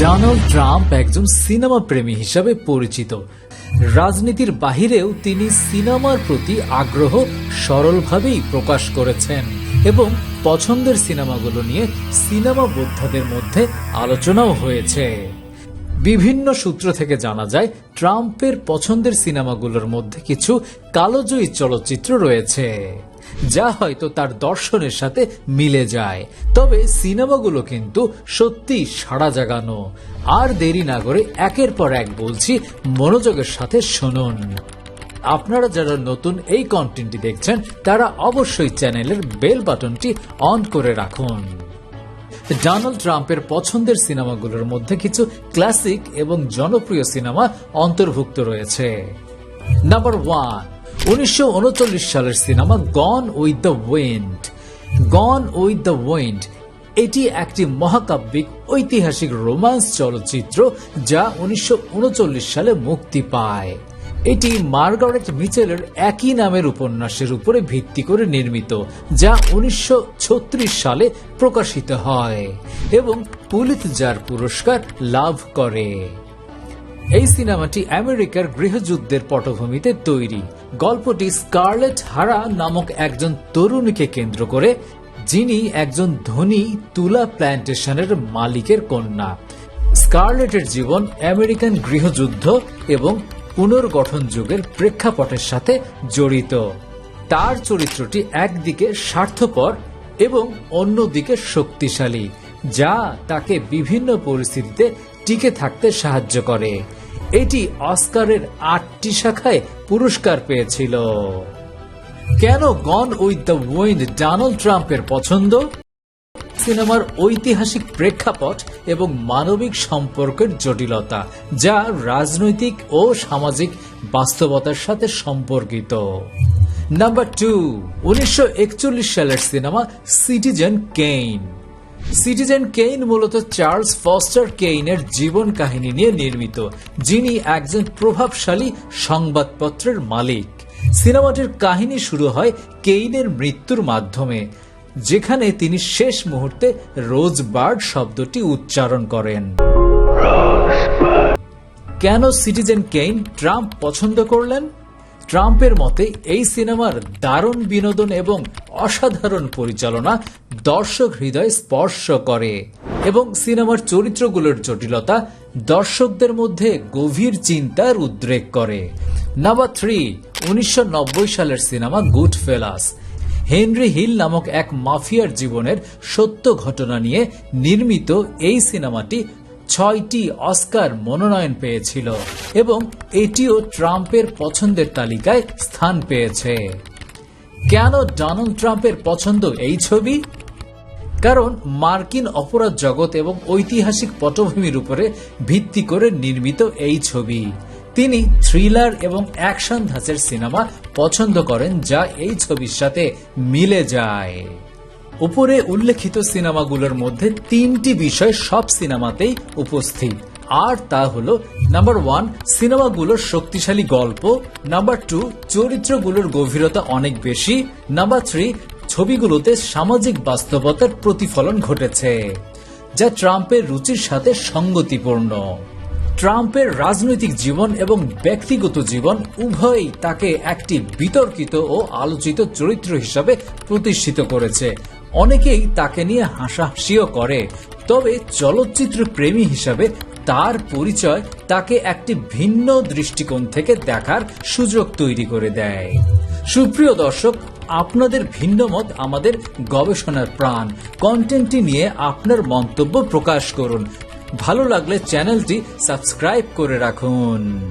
Donald Trump একজন cinema প্রেমী হিসাবে পরিচিত। রাজনীতির বাহিরেও তিনি সিনেমার প্রতি আগ্রহ সরলভাবেই প্রকাশ করেছেন এবং পছন্দের সিনেমাগুলো নিয়ে সিনেমা বোদ্ধাদের মধ্যে আলোচনাও হয়েছে। বিভিন্ন সূত্র থেকে জানা যায়, ট্রাম্পের পছন্দের সিনেমাগুলোর মধ্যে কিছু কালোজয়ী চলচ্চিত্র রয়েছে। যা হয়তো তার দর্শনের সাথে মিলে যায়। তবে সিনেমাগুলো কিন্তু সত্যি সাড়া জাগানো। আর দেরি না করে একের পর এক বলছি মনোযোগের সাথে শুনুন। আপনারা যারা নতুন এই কন্টেন্টটি দেখছেন, তারা অবশ্যই চ্যানেলের বেল বাটনটি অন করে রাখুন। ডোনাল্ড ট্রাম্পের পছন্দের সিনেমাগুলোর মধ্যে কিছু ক্লাসিক এবং জনপ্রিয় সিনেমা অন্তর্ভুক্ত রয়েছে। নাম্বার ওয়ান উনিশশো উনচল্লিশ সালের cinema Gone with the Wind. Gone with the Wind, এটি একটি মহাকাব্যিক ঐতিহাসিক রোমান্স চলচ্চিত্র যা উনিশশো উনচল্লিশ সালে মুক্তি পায়। এটি মার্গারেট মিচেলের একই নামের উপন্যাসের উপরে ভিত্তি করে নির্মিত, যা উনিশশো ছত্রিশ সালে প্রকাশিত হয় এবং পুলিৎজার পুরস্কার লাভ করে। এই সিনেমাটি আমেরিকার গৃহযুদ্ধের পটভূমিতে তৈরি। গল্পটি স্কারলেট হারা নামক একজন তরুণীকে কেন্দ্র করে, যিনি একজন ধনী তুলা প্ল্যান্টেশনের মালিকের কন্যা। স্কারলেটের জীবন আমেরিকান গৃহযুদ্ধ এবং পুনর্গঠন যুগের প্রেক্ষাপটের সাথে জড়িত। তার চরিত্রটি একদিকে স্বার্থপর এবং অন্যদিকে শক্তিশালী, যা তাকে বিভিন্ন পরিস্থিতিতে টিকে থাকতে সাহায্য করে। এটি অস্কারের আটটি শাখায় পুরস্কার পেয়েছিল। কেন Gone with the Wind Donald ট্রাম্পের পছন্দ? সিনেমার ঐতিহাসিক প্রেক্ষাপট এবং মানবিক সম্পর্কের জটিলতা, যা রাজনৈতিক ও সামাজিক বাস্তবতার সাথে সম্পর্কিত। নাম্বার টু, উনিশশো একচল্লিশ সালের cinema Citizen Kane. Citizen Kane মূলত চার্লস ফস্টার কেইনের জীবন কাহিনী নিয়ে নির্মিত, যিনি একজন প্রভাবশালী সংবাদপত্রের মালিক। সিনেমাটির কাহিনী শুরু হয় কেইনের মৃত্যুর মাধ্যমে, যেখানে তিনি শেষ মুহূর্তে রোজবার্ড শব্দটি উচ্চারণ করেন। কেন সিটিজেন কেইন ট্রাম্প পছন্দ করলেন? ট্রাম্পের মতে, এই সিনেমার দারুণ বিনোদন এবং অসাধারণ পরিচালনা দর্শক হৃদয় স্পর্শ করে। এবং সিনেমার চরিত্রগুলোর জটিলতা দর্শকদের মধ্যে গভীর চিন্তার উদ্রেক করে। নাম্বার থ্রি, উনিশশো নব্বই সালের cinema Goodfellas Henry Hill নামক এক মাফিয়ার জীবনের সত্য ঘটনা নিয়ে নির্মিত এই সিনেমাটি ছয়টি অস্কার মনোনয়ন পেয়েছিল এবং এটিও ট্রাম্পের পছন্দের তালিকায় স্থান পেয়েছে। কেন ডোনাল্ড ট্রাম্পের পছন্দ এই ছবি? কারণ মার্কিন অপরাধ জগৎ এবং ঐতিহাসিক পটভূমির উপরে ভিত্তি করে নির্মিত এই ছবি। তিনি থ্রিলার এবং অ্যাকশন ধাঁচের সিনেমা পছন্দ করেন যা এই ছবির সাথে মিলে যায়। উপরে উল্লেখিত সিনেমাগুলোর মধ্যে তিনটি বিষয় সব সিনেমাতেই উপস্থিত। আর তা হলো নাম্বার ওয়ান সিনেমাগুলোর শক্তিশালী গল্প নাম্বার টু চরিত্রগুলোর গভীরতা অনেক বেশি নাম্বার থ্রি ছবিগুলোতে সামাজিক বাস্তবতার প্রতিফলন ঘটেছে, যা ট্রাম্পের রুচির সাথে সঙ্গতিপূর্ণ। ট্রাম্পের রাজনৈতিক জীবন এবং ব্যক্তিগত জীবন উভয়ই তাকে একটি বিতর্কিত ও আলোচিত চরিত্র হিসাবে প্রতিষ্ঠিত করেছে অনেকেই তাকে নিয়ে হাসাহাসিও করে। তবে চলচ্চিত্র প্রেমী হিসাবে তার পরিচয় তাকে একটি ভিন্ন দৃষ্টিকোণ থেকে দেখার সুযোগ তৈরি করে দেয়। সুপ্রিয় দর্শক, আপনাদের ভিন্ন মত আমাদের গবেষণার প্রাণ। কন্টেন্টটি নিয়ে আপনার মন্তব্য প্রকাশ করুন। ভালো লাগলে চ্যানেলটি সাবস্ক্রাইব করে রাখুন।